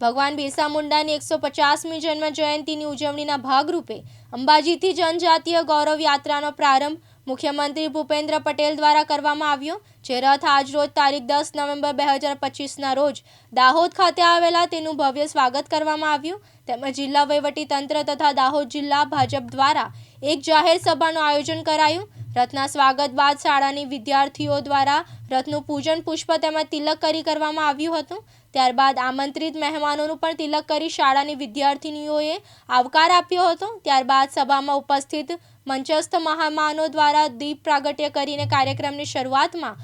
ભગવાન બિરસા મુંડાની એકસો પચાસમી જન્મ જયંતિની ઉજવણીના ભાગરૂપે અંબાજીથી જનજાતીય ગૌરવ યાત્રાનો પ્રારંભ મુખ્યમંત્રી ભૂપેન્દ્ર પટેલ દ્વારા કરવામાં આવ્યો, જે રથ આજરોજ તારીખ દસ નવેમ્બર બે હજાર પચીસના રોજ દાહોદ ખાતે આવેલા તેનું ભવ્ય સ્વાગત કરવામાં આવ્યું. તેમજ જિલ્લા વહીવટી તંત્ર તથા દાહોદ જિલ્લા ભાજપ દ્વારા એક જાહેર સભાનું આયોજન કરાયું. રથના સ્વાગત બાદ શાળાની વિદ્યાર્થીઓ દ્વારા રથનું પૂજન પુષ્પ તેમજ તિલક કરી કરવામાં આવ્યું હતું. ત્યારબાદ આમંત્રિત મહેમાનોનું પણ તિલક કરી શાળાની વિદ્યાર્થિનીઓએ આવકાર આપ્યો હતો. ત્યારબાદ સભામાં ઉપસ્થિત મંચસ્થ મહેમાનો દ્વારા દીપ પ્રાગટ્ય કરીને કાર્યક્રમની શરૂઆતમાં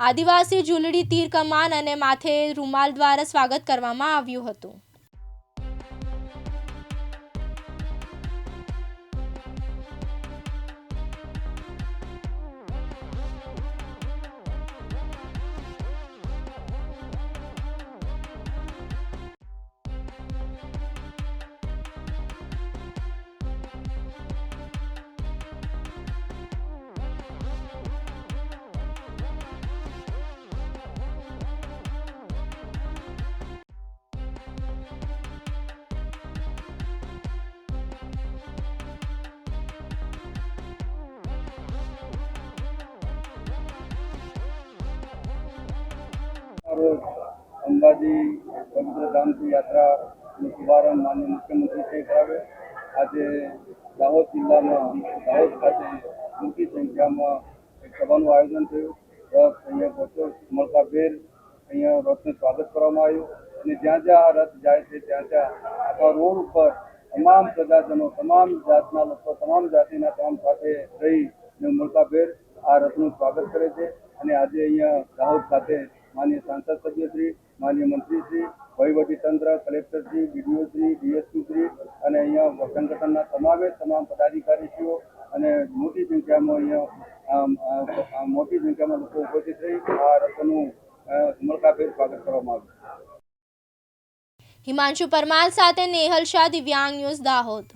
આદિવાસી ઝૂલડી તીર કમાન અને માથે રૂમાલ દ્વારા સ્વાગત કરવામાં આવ્યું હતું. અંબાજી પવિત્ર ધામથી યાત્રાનો શુભારંભ માનનીય મુખ્યમંત્રીશ્રીએ કરાવ્યો આજે દાહોદ જિલ્લામાં, દાહોદ ખાતે મોટી સંખ્યામાં એક સભાનું આયોજન થયું. રથ અહીંયા પહોંચ્યો. મળકાભેર અહીંયા રથનું સ્વાગત કરવામાં આવ્યું. અને જ્યાં જ્યાં આ રથ જાય છે, ત્યાં ત્યાં આખા રોડ ઉપર તમામ પ્રજાજનો, તમામ જાતના લોકો, તમામ જાતિના, તમામ સાથે રહી અને મળકાભેર આ રથનું સ્વાગત કરે છે. અને આજે અહીંયા દાહોદ ખાતે માનનીય સાંસદ સભ્યશ્રી, માન્ય મંત્રીશ્રી, વહીવટીતંત્ર, કલેક્ટરશ્રી બીડીઓશ્રી ડીએસપીશ્રી અને અહીંયા સંગઠનના તમામે તમામ પદાધિકારીશ્રીઓ અને મોટી સંખ્યામાં અહીંયા મોટી સંખ્યામાં લોકો ઉપસ્થિત રહી આ રથનું ઉમળકાભેર સ્વાગત કરવામાં આવ્યું. હિમાંશુ પરમાર સાથે નેહલ શાહ, દિવ્યાંગ ન્યૂઝ દાહોદ.